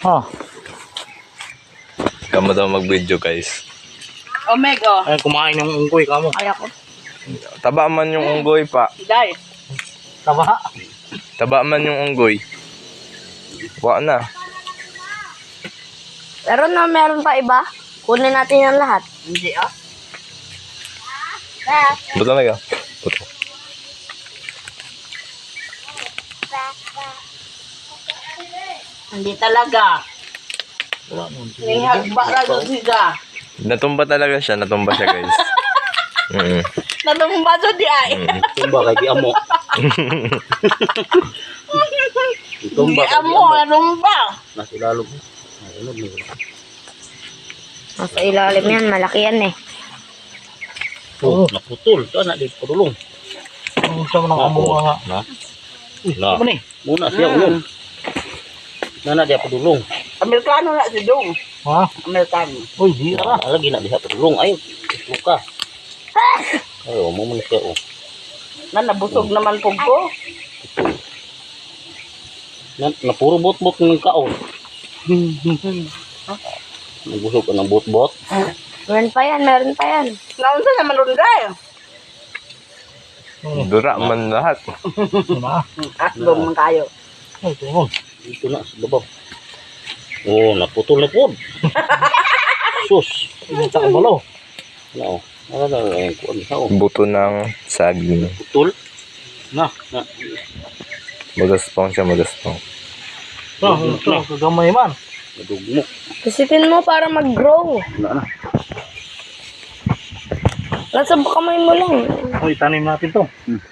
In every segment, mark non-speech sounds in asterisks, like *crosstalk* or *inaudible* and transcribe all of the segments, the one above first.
Ha. Kamo daw mag-video guys. Omega. Ay, kumain yung unggoy ka mo. Ay ako. Taba man yung unggoy pa. Dai. Taba. Taba man yung unggoy. Wa na. Pero na meron pa iba. Kunin natin yan lahat. Hindi ah. Buto na ka. Hindi talaga. Nun. Nihagba na siya. Natumba talaga siya. Natumba siya guys. *laughs* Mm. Natumba doon di ay. Tumba kay di amo. *laughs* Hindi amo, natumba. Nasa mo? Nasa ilalim yan. Malaki yan eh. Oh, naputol. Ito na, di padulong. Ang sa mga amo nga. Na? Na. Ano ni? Muna siya, ulong. Na na, di padulong. Amerikano na si Dong. Ha? Amerikano. Uy, di ra. Lagi na diha padulong. Ay, luka. *laughs* Ay, oh, mo man siya, oh. Na nabusog naman po ko. Na, na puro bot-bot ng kaon. Nagbusog ka ng bot-bot. Meron pa yan. Meron pa yan. Naunsa naman ron dai. Dura man lahat. Aslom man kayo. Ay, tingol. Dito na, sa labaw. *laughs* Oh, naputol na po. Sus. Ano sa kabalo? Ano? Ano na, ang kuwan sa oh. Buto ng saging. Putol? Na, na. Magaspang siya, magaspang. Na, na, kagamay man. Nadugmok. Kasitin mo para mag-grow. Na na. Nasa kamay mo lang. Uy, tanim natin to. Hmm.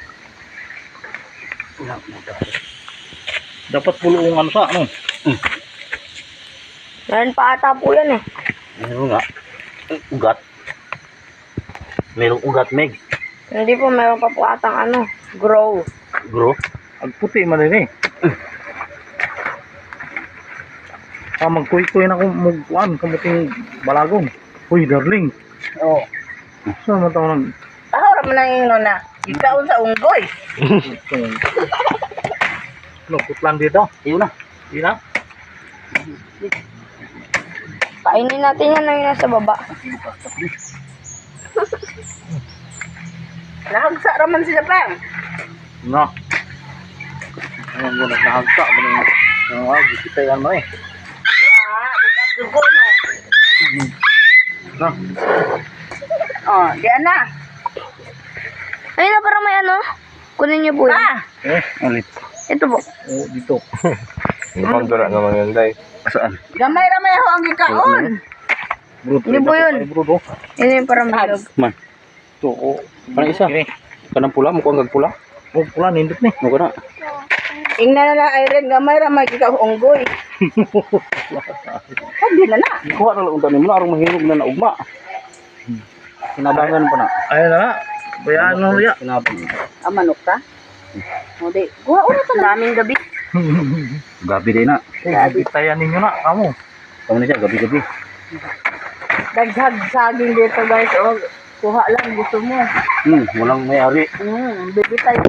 Dapat puluungan sa ano? Meron pa ata po yan eh. Meron nga. Ugat. Merong ugat, Meg. Hindi po. Meron pa po atang ano. Grow. Bro. Ang puti man din eh. Ah, magkuy-kuy na kung magkuhan, kamuting balagong. Uy, darling. Oh. Saan mo tawag ng... Taho ra man ang ino na. Ikaw sa unggoy. *laughs* Ano, putlan dito? Iyo na. Iyo na? Kainin natin yan na yun nasa baba. Nahagsa ra man sila pa. No. Ayan mo, nahagsa mo na yung... Ah, kita yan mo eh. No. Oh, di na. Ayun na parang may ano. Kunin niyo po. Ah, Eh, alit. Ito po. Oh, dito. Mukhang dura naman yun, day. Saan? gamay ra may ho ang gikaon. Bro, Hindi po yun. Yung parang bilog. Man. Ito, oh. Parang isa. Kanang pula, mukhang gagpula. Oh, pula, nindot ni. Ano ka na? Ingna na na Irene gamay ra may gikaw unggoy. Hindi *laughs* na na. Ikuha na lang unta ni mo na, arong mahirog na naugma. Kinabangan pa na. Ayun na na. Bayaan mo ya. Kinabangan. Ah, manok ka? O di, guha ura ta naming gabi. Gabi din na. Gabi tayan ninyo na, kamo. Kamo na siya, gabi-gabi. Daghag saging dito guys. O, kuha lang gusto mo. Hmm, walang may-ari. Hmm, baby tayo.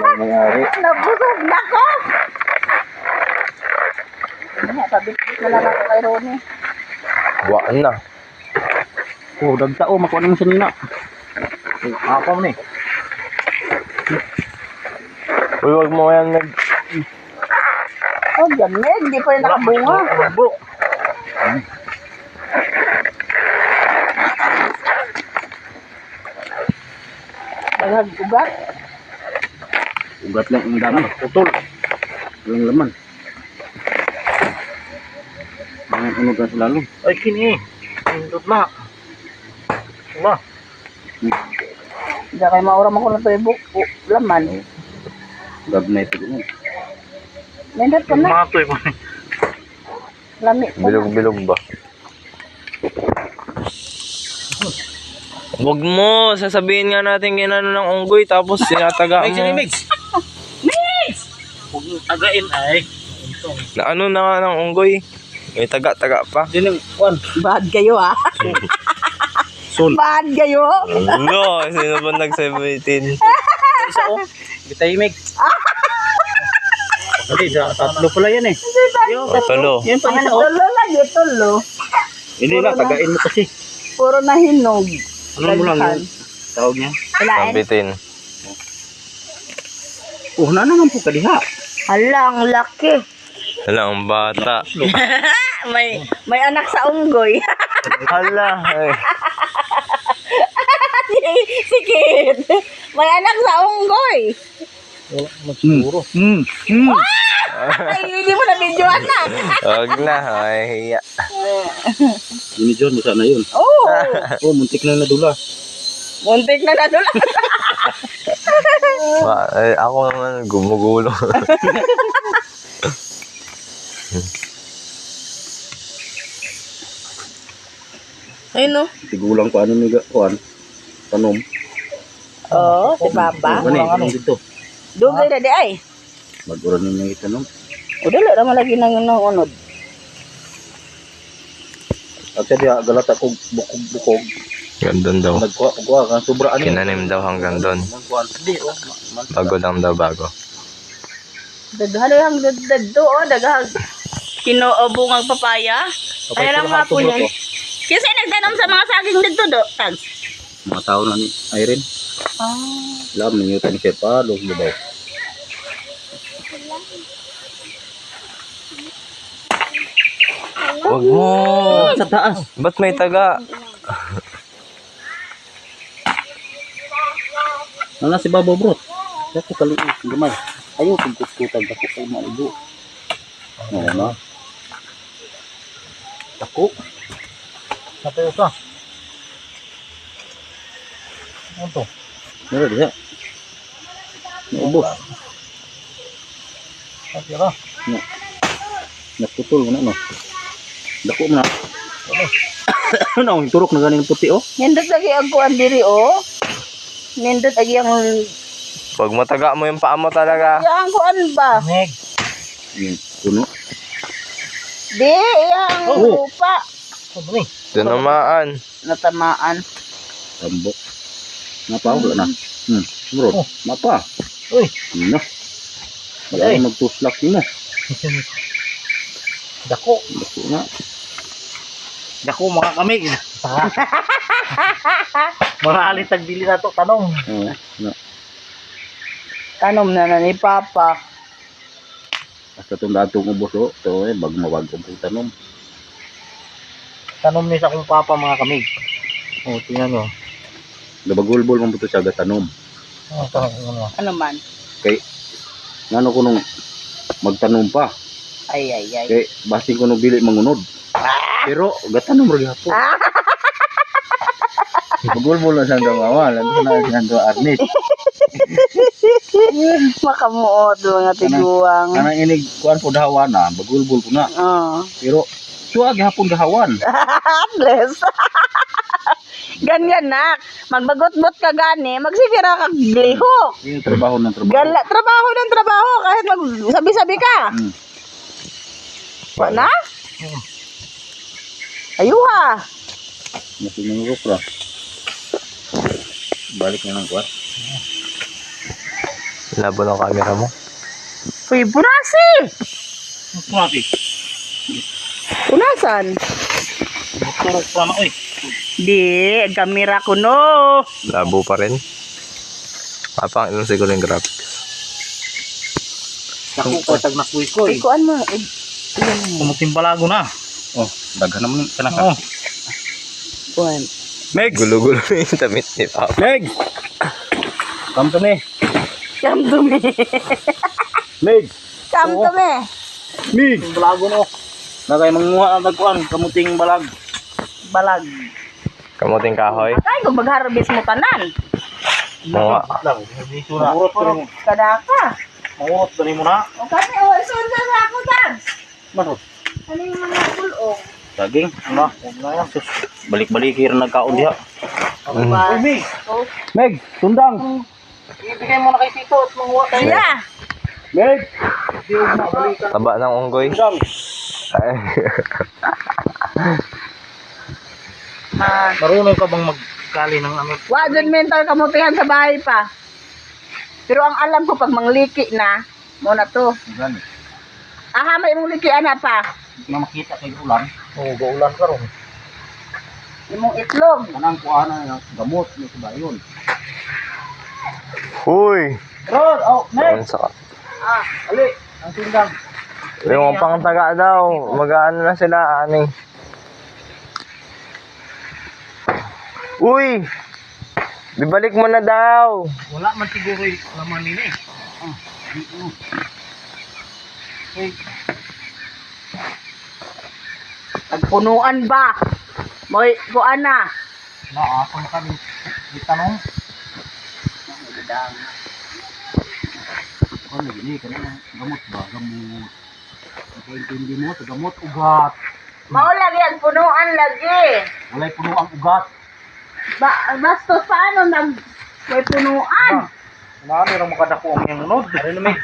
Walang may-ari. *laughs* Nabusog na ko. Ano, pabit-bit na lang ako kay Ronnie. Wa na. Oh, dagta oh, makuha naman siya nina. Oh, mo ni. Uy, wag mo yan nag... Oh, gamit. Hindi pa rin nakabunga. Bro. Daghag ugat. Ugat lang ang dami. Putol. Walang laman. Mga ano ka sa lalo? Ay, kini. Pindot na. Diyan kay maura mo ko na ito ibuk. O, laman. Gab na ito. Nindot ko na. Matoy mo. Lami. Bilog-bilog ba? Wag mo, sasabihin nga natin ginano ng unggoy tapos sinataga mo. Huwag mong tagain ay. Na ano na nga ng unggoy? May taga-taga pa. Diyan yung. Bad kayo ah. *laughs* Sul. Bad kayo. No, sino ba nag-17? Isa oh. Bitay mig. *laughs* Dali, sa tatlo pala yan eh. Yo, O, tulo. Yan pa isa oh. Tulo lagi, tulo. Hindi na, tagain mo kasi. Puro na hinog. Ano mo lang yun? Tawag niya. Sambitin. Oh, na naman po kadiha. Hala, ang laki. Wala, ang bata. *laughs* may may anak sa unggoy. *laughs* Hala. Ay. *laughs* si Kid. May anak sa unggoy. Siguro. Hmm. Hmm. Ay, hindi mo na videoan na. Huwag na. Ay, hiya. Yun John, sana yun. Oo. Oh, muntik na nadula. Muntik na nadula. Ba, ay, ako naman gumugulo. *laughs* Ayun no. Tigulang ko ano ni kuan. Tanom. Oo, si Papa. Ano eh, tanong dito. Dugay na di ay. Mag-uran ninyo itanong. O dala naman lagi nang nang unod. At siya diya, galata kog bukog-bukog. Gandun daw. Nagkuha-kuha ka, sobra ano. Kinanim daw hanggang doon. Nagkuha. Oh. Bago lang daw bago. Dadhalo hang daddo o daghang kinuobong ang papaya. Ay lang mga po yan. Kasi nagdanom sa mga saging dito do. Tags. Mga tao na ni Irene. Ah. Alam ninyo tani siya pa, log mo daw. Huwag mo. Sa taas. Ba't may taga? Ano si Babo bro? Dako kali gamay. Ayo pagkuskutag dako kay maigo. Oo na. Dako. Sabi ka. Ano to? Meron diha. Naubos. Sabi ka. Na. Naputol mo na no. Dako mo na. Ano, *coughs* ang turok na ganing puti oh. Nindot lagi ang kuan diri o. Nindot lagi ang Pag mataga mo yung paa mo talaga. yang kuan ba? Yung puno. Di yang Oh. lupa Tinamaan. natamaan. Tambok. Napa wala na. Hmm, bro. Napa? Uy. No. Wala na magtuslak yun na. *laughs* Dako. Dako na. Dako mga kamig. *laughs* mga alitag dili na to tanong. Oo. Na. Tanom na na ni Papa. Basta itong datong ubos o. Ito eh, bag mawag kong tanom. Tanom ni sa kong papa mga kamig. Oh, tingnan nyo. Nabagulbol mo ito siya tanom. Oh, tanong ano. Ano man? Kay, ngano ko nung magtanom pa. Ay ay ay. Kay, basin ko nung bili mangunod. Pero, gatanom rin hapon. Bagulbol na siyang gamawa. Lalo na siyang gawa arnis. *laughs* Makamuot mga tiguang. Kanang inig, kuhan po dahawan na. Bagulbol po na. Oh. Pero, suwag hapon dahawan. *laughs* Bless. *laughs* Ganyan nak. Magbagot-bot ka gani, magsipira ka lihok. Yung trabaho ng trabaho. Gala, trabaho ng trabaho kahit magsabi-sabi ka. Hmm. Wala na? Ayuha. Nasinurok ra. Balik na ng kuwan. Labo ng camera mo. Uy, punasi. Mati. Punasan. Turok pa na. Uy. Di, kamera ko no. Labo pa rin. Papang ilan siguro yung graphics. Dako ko tag nakuy ko. eh. Ikuan mo. eh, Kumuting balago na. Oh, daghan naman ka na ka. Oh. Kuan. Meg! Gulo-gulo yung damit ni Papa. Meg! Come to me. Kam dumi. Meg! Kam dumi. Meg! Balago no. Nagay manguha ang tagkuan, kamuting balag. Balag. Kamuting kahoy. Kay kung mag-harvest mo tanan. Mga Lang. Dito na. Mangurot pa rin. Kadaka. Mangurot pa rin mo na. O kasi o, isunod na ako tags. Manot. Ano yung mga kulong? Saging. Ano? Balik-balik here nagkaon diha. Mig. Oh, Meg! Sundang! Ibigay mo na kay Tito at manguha tayo. Kaya. Meg! Taba ng unggoy. Ay. Marunong ka bang magkali ng ano? wa dyan mental kamutihan sa bahay pa. Pero ang alam ko pag mangliki na, mo na to. Gani. Aha, may mong liki ana pa. Hindi na makita kay ulan. Oo, gaulan ka ron. Imong itlog. Kanang kuana ng gamot niyo sa bayon. Uy! Rod, oh, sa Ah, ali. Ang sindang. Yung pang taga daw, mag-ano na sila, ani. Uy! Bibalik mo na daw. Wala man siguro yung laman nila eh. Ah, di ko. Hey, Nagpunuan ba? Moy, kuan na. na ako na kami. Di tanong. Ano gini kanang gamot ba? Gamot. Nakaintindi mo sa gamot ugat. Mao lagi ang punuan lagi. Walay puno ang ugat. Ba, bastos paano nag may punuan? Ah, Ano ra makadako ang yang unod? Ano naman?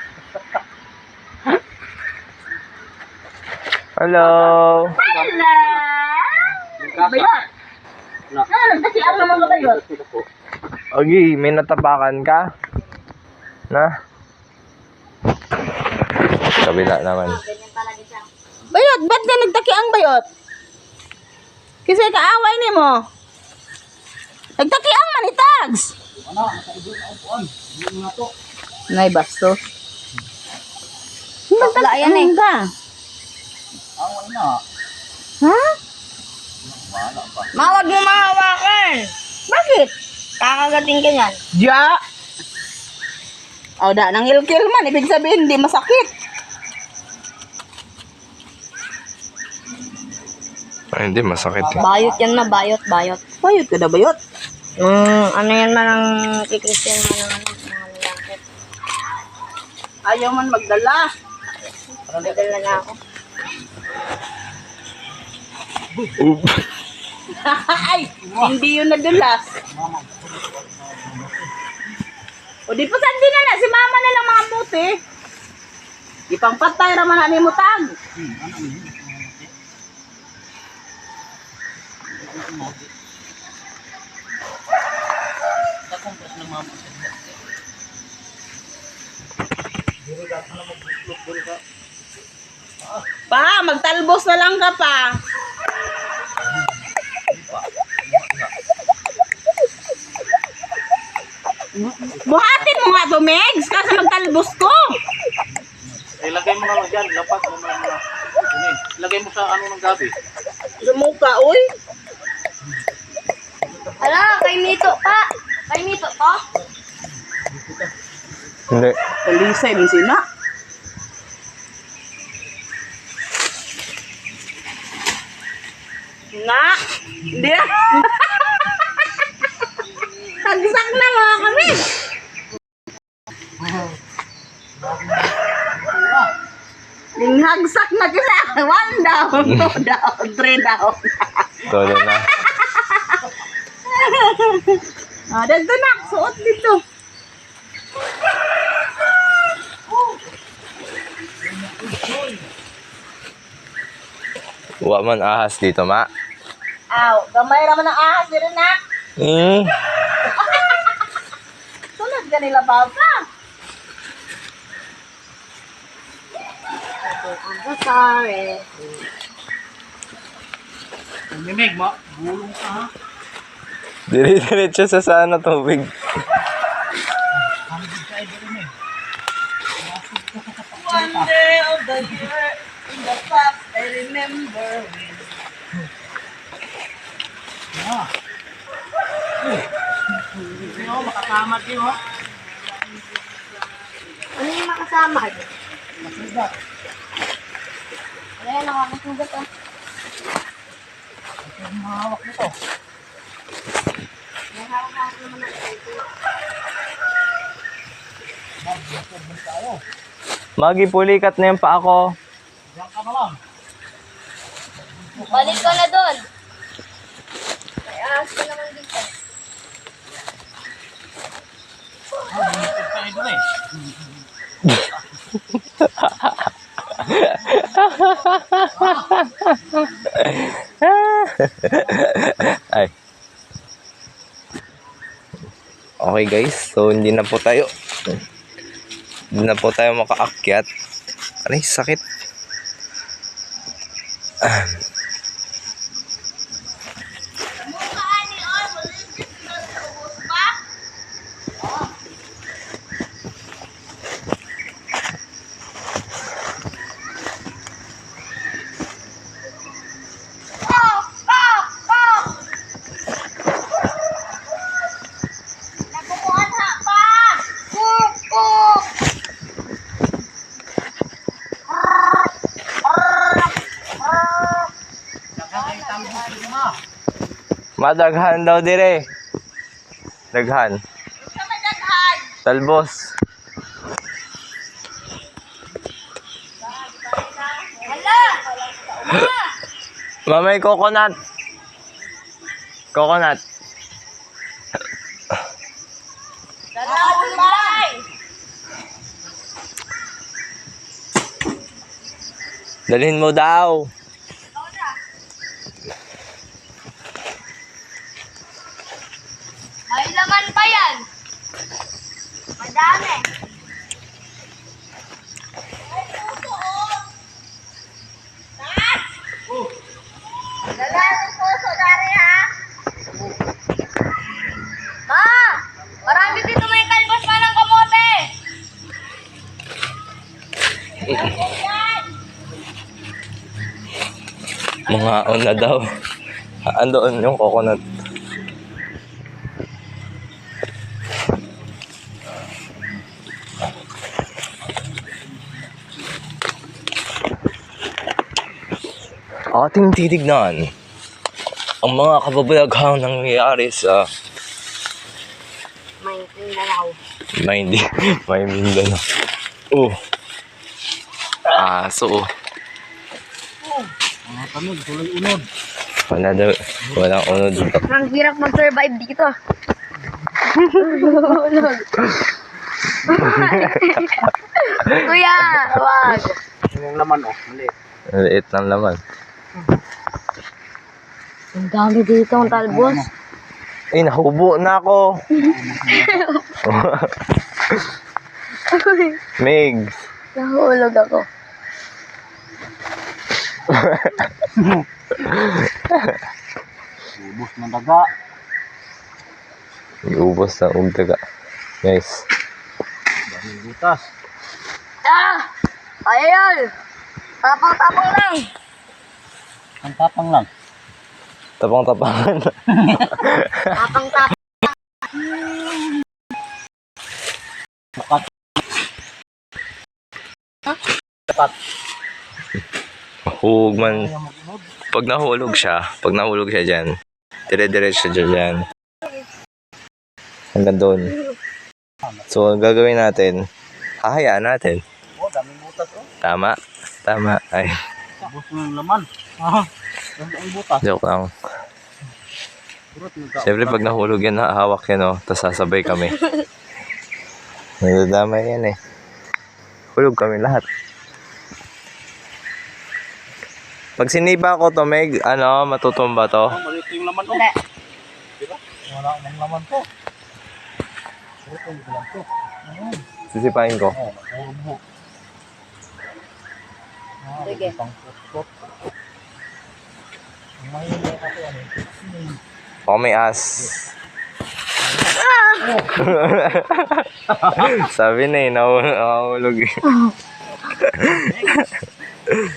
Hello! Hello. Bayot. Ano nagdaki ang mga bayot? Ogi, may natapakan ka? Na? Kabila naman. Bayot, ba't ka nagdaki ang bayot? Kasi kaaway ni mo. Nagdaki ang manitags. Nay bastos. Wala yan eh. Ka. Away na. Ha? Mawag mo mahawakan. Bakit? Kakagating ka niyan. Ja. O da, nang ilkil man. Ibig sabihin, hindi masakit. Ay, hindi, masakit eh. Bayot yan na, bayot, bayot. Bayot ka na bayot. Mm, ano yan man ang kikristiyan man ng ano, mga lalaki. Ayaw man magdala. Nadala na ako. Oop. *laughs* Ay, hindi yun nadulas. O di pa sandi na na, si mama na lang mga puti. Ipangpatay raman na ni mutag. Pa, magtalbos na lang ka pa. Buhatin mo nga to, Megs, kasi magtalbos ko. Ilagay mo na lang dyan. Lapat mo na lang. Ini, Ilagay mo sa ano ng gabi. Sumuka, uy. Ala, kay Mito pa. Kay Mito to. Hindi. Kalisay, mo sina. Nga. Hindi na. Hagsak na mga kami. Ninghagsak na kita. One down, two down, three down. Todo na. Ah, dito na. Suot dito. Huwag man ahas dito, ma. Aw, gamay raman ang ahas din na. Hmm. Ka nila baba. I'm sorry. Mimig mo. Bulong ka ha. Dire-diretso sa sana tubig. One day of the year, in the past, I remember when. Sino makakamat yun ha? Ano yung makasama? Ano yan, nakakasugat ah. Mahawak mo to. Magi, pulikat na yan pa ako. Diyan ka na lang. Balik ka na doon. May ahas ka naman dito. Tayo doon eh. *laughs* Ay. Okay guys, so hindi na po tayo hindi na po tayo makaakyat. Aray, sakit. Madaghan daw dire. Daghan. Talbos. Mamay coconut. Coconut. Dalhin mo daw. May laman pa yan. Madami. Dala ng puso, dari ha. Ma! Marami dito may kalbas pa ng kamote. Mga on na daw. Andoon yung coconut. Ating titignan ang mga kababalaghang nangyayari sa May nalaw. may hindi *laughs* may Mindanao. Oh. Ah, so Mga tanod, tuloy unod. wala daw walang unod dito. Ang hirap mag-survive dito. *laughs* Kuya, wag. Yung laman oh, mali. Ang liit ng laman. Ang dami dito ang talbos. Eh, nahubo na ako. *laughs* *laughs* Meg. Nahulog ako. Ubus ng daga. Ubus na ugdaga. Guys. Dahil butas. Ah! Ayun! Tapang-tapang lang. Ang tapang lang. Tapang-tapangan. Tapang-tapang. Huwag man. Pag nahulog siya, pag nahulog siya dyan, dire-diretso siya dyan. Hanggang doon. So, ang gagawin natin, hahayaan natin. Oh, daming butas oh. Tama. Tama. Ay, Ubus ng laman. Ah, ang butas. joke lang. Siyempre, pag nahulog yan, hahawak yan, oh. Tapos sasabay kami. *laughs* Nadadamay yan, eh. Hulog kami lahat. Pag siniba ko to, Meg, ano, matutumba to. Oh, malito yung laman oh. Hindi. Diba? Wala akong laman to. Purot yung laman to. Sisipain ko. Oh, urbo. Ah, Sige. Baka may as. *laughs* Sabi na eh, nahu- nahulog eh.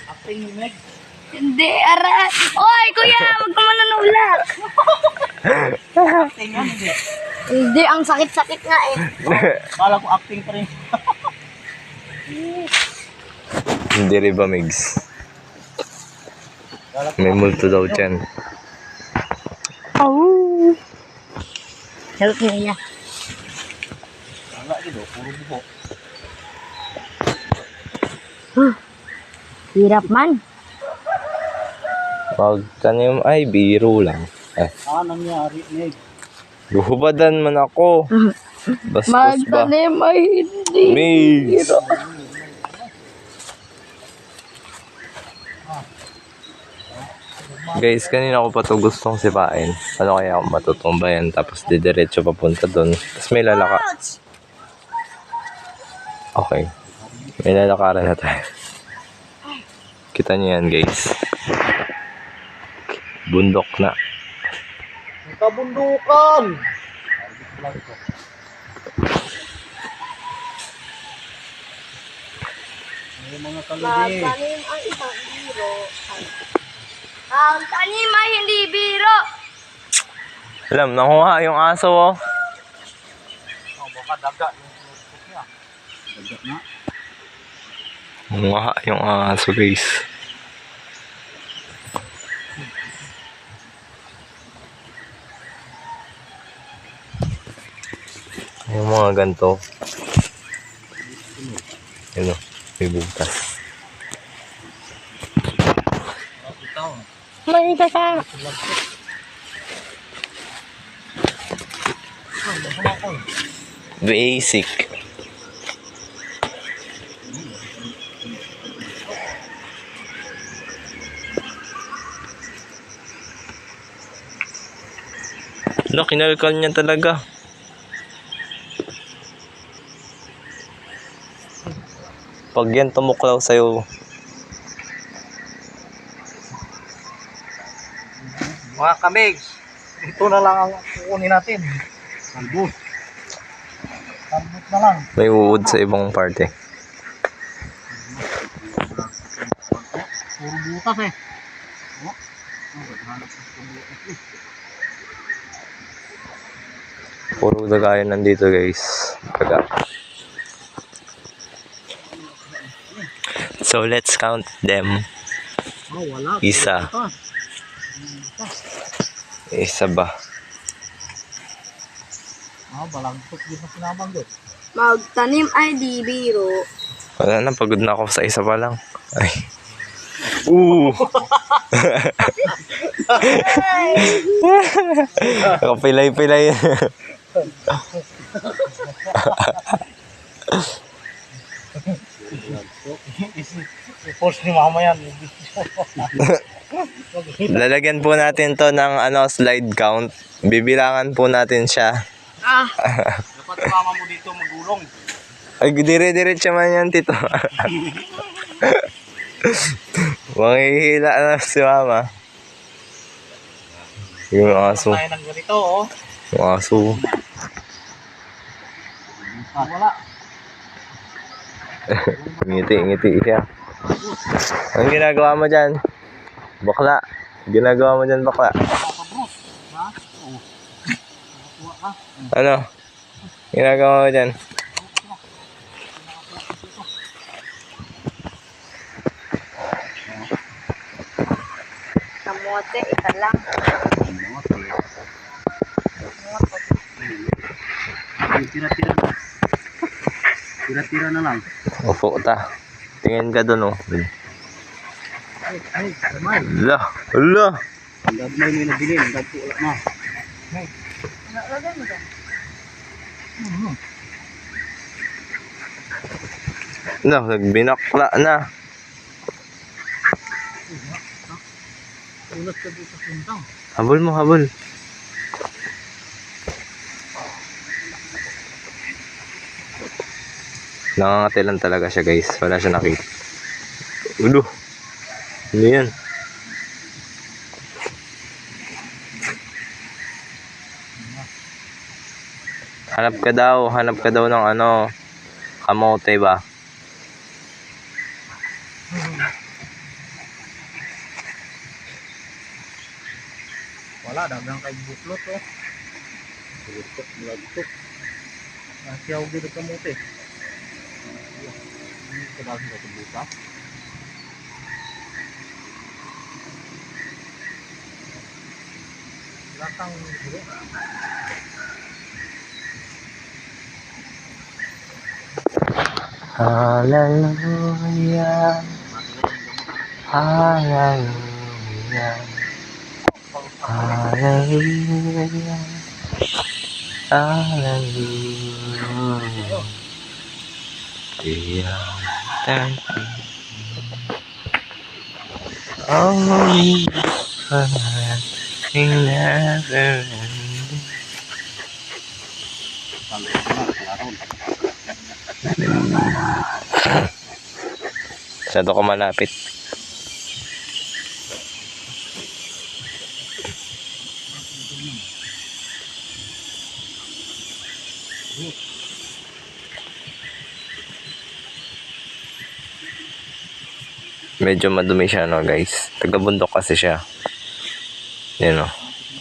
Acting Meg. Hindi, ara. Oy, kuya, huwag ka manunulak. Acting yan, hindi. Hindi, ang sakit-sakit nga eh. Kala ko acting pa rin. Hindi rin ba, Migs? May multo daw dyan. Help niya. Wala dito, puro buho. Hirap man. Wag tanim ay biro lang. Eh, Ah, nangyari, Meg. guhubadan man ako. Bastos ba? ay hindi. Migs! Guys, kanina ko pa to gustong sipain. Ano kaya ako matutumba yan tapos didiretso papunta doon. Tapos may lalaka. Okay. May lalakaran na tayo. Kita niyo yan guys. Bundok na. Kabundukan! May mga. Magtanim ang isang biro. Ang tanim ay hindi biro. Alam, nakuha yung aso oh. Oh, baka daga yung niya. Daga na. Nakuha yung aso guys. Yung mga ganito. Yun o, may butas. May kasa. Basic. No, kinalkal niya talaga. Pag yan tumuklaw sa'yo, Mga kamigs, ito na lang ang kukunin natin. Kalbut. Kalbut na lang. may uod sa ibang parte. Puro butas eh. Oh. Puro dagayan nandito guys. Daga. So let's count them. Oh, wala. Isa. Isa ba? Ah, balagtok din na sinabanggit. Magtanim ay di biro. Wala na, pagod na ako sa isa pa lang. Ay. *laughs* Oo! Nakapilay-pilay. *laughs* I-post ni mama yan. *laughs* Lalagyan po natin to ng ano, slide count. Bibilangan po natin siya. Dapat mama mo dito magulong. Ay, dire-diretso man yan, tito. Manghihila na si mama. Yung aso. Tayo ng ganito, oh. Yung aso. Ah, wala. *laughs* Ngiti, ngiti siya. Ang ginagawa mo dyan? Bakla. Ginagawa mo dyan, bakla. Ano? Ginagawa mo dyan? Kamote, isa lang. Tira-tira na. Tira-tira na lang. Upo ta. Tingin ka dun, oh. Ay, ay, kamay. Ala, ala. Ang gagmay mo yung nabili. Ang gagpo ulat na. No, nagbinakla na. Ulat ka dito sa puntang. Habol mo, habol. Nangangati lang talaga siya guys. Wala siya nakita. Ulo. Ano yan? Hanap ka daw. Hanap ka daw ng ano. Kamote ba? Wala, dagang kay buklot, oh. Buklot, bulagtok. Nasiyaw gito kamote. Hindi pedal sudah terbuka. Belakang gitu Haleluya Haleluya Haleluya Haleluya Yeah. time. Only something never ending. Saan ako malapit? Thank you. Medyo madumi siya, no, guys. Taga-bundok kasi siya. Yan, no.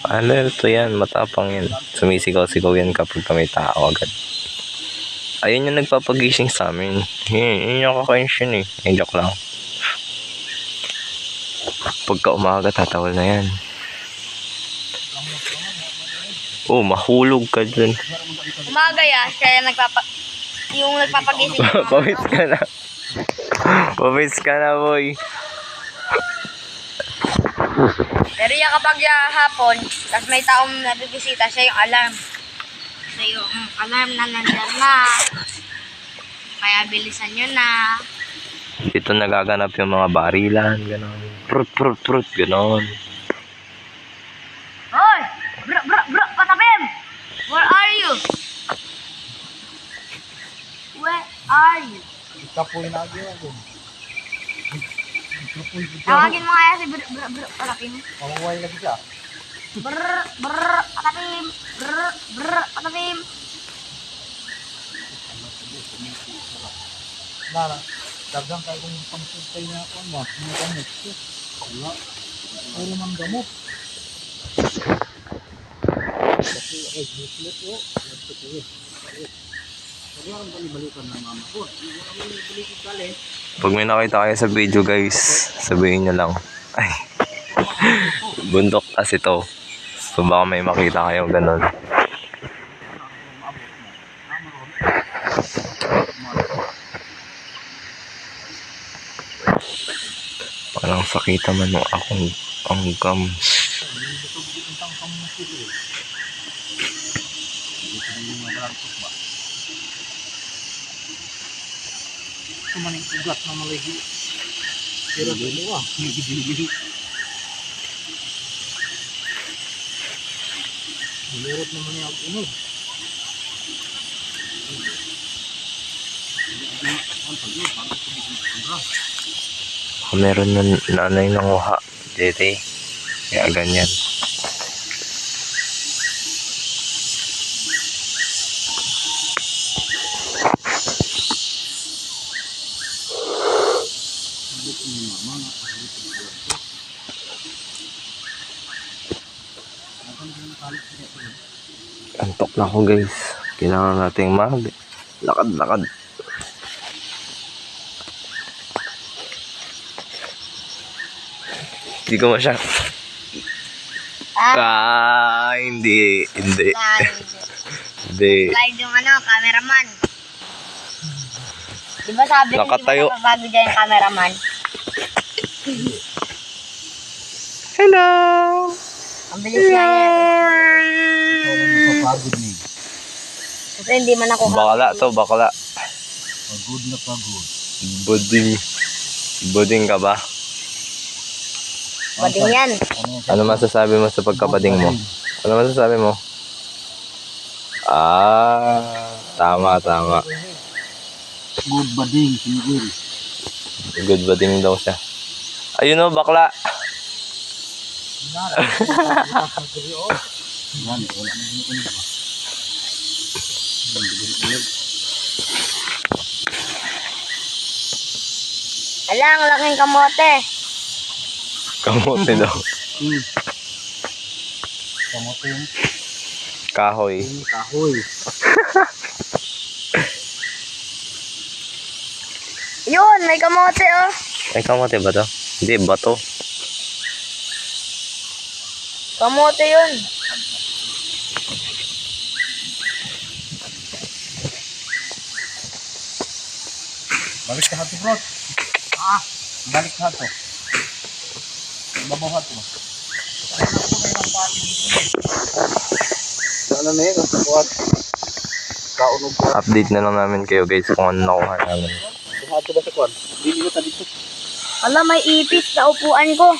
Alerto yan, matapang yan. Sumisigaw-sigaw yan kapag may tao agad. Ayun yung nagpapagising sa amin. Yun, yun yung kakain eh. Ay, joke lang. Pagka umaga, tatawal na yan. Oh, mahulog ka dun. Umaga ya, siya yung nagpapa... Yung nagpapagising. *laughs* Pawis ka na. Pawis ka na, boy. Pero yung kapag ya hapon, tapos may taong nabibisita, siya yung alarm. Siya yung alarm na nandyan na. Kaya bilisan nyo na. Dito nagaganap yung mga barilan, gano'n. Prut, prut, prut, gano'n. Hoy! Bro, bro, bro, patapim! Where are you? Where are you? Ikapoy na agad ako. Ikapoy ko siya. Tawagin mo kaya si bro, bro, bro, patapim. Mamuhay lagi siya. Brr, brr, patapim. Brr, brr, patapim. Na na. Dagang kayo kung pangsutay niya ako ba? Mga gamot. Wala. Puro man gamot. Kasi ay useless ko. Ito ko. Kaya ang balibalikan ng mama ko. Hindi ko naman balikin kali. Pag may nakita kayo sa video, guys, sabihin nyo lang. Ay, bundok kasi to. So baka may makita kayong gano'n. Parang sakita man ng akong ang gum. Kumaning ugat na malagi. Pero dito ah. Gili-gili. Lurot naman niya ang unod. Meron na nanay ng uha. Dede. Kaya ganyan. Antok na ako guys. Kailangan nating mag lakad-lakad. Hindi ko masya. Ah, hindi. Hindi. Hindi. Slide yung ano, cameraman. Di ba sabi ko, Nakatayo. di ba nababago dyan yung cameraman? Hello! Ang bilis nga niya. Ikaw Kasi hindi man ako Bakala to, bakala. Pagod na pagod. Buding. Buding ka ba? Bading yan. Ano masasabi mo sa pagkabading mo? Ano masasabi mo? Ah, tama, tama. Good bading, sinigil. Good bading daw siya. Ayun o, bakla. Yan, wala na? Ala, ang laking kamote. Kamote daw. Hmm. Kamote yung Kahoy. yung kahoy. *laughs* Yun, may kamote oh. Ay, kamote ba to? Hindi, bato. Kamote yun. Balik ka hato, bro. Ah, balik ka hato. Babaw hato. Ano na yun? Kuhat. Kaunog ko. Update na lang namin kayo guys kung ano nakuha namin. Hato ba sa kuhan? Hindi nyo dito. Ala, may ipis sa upuan ko.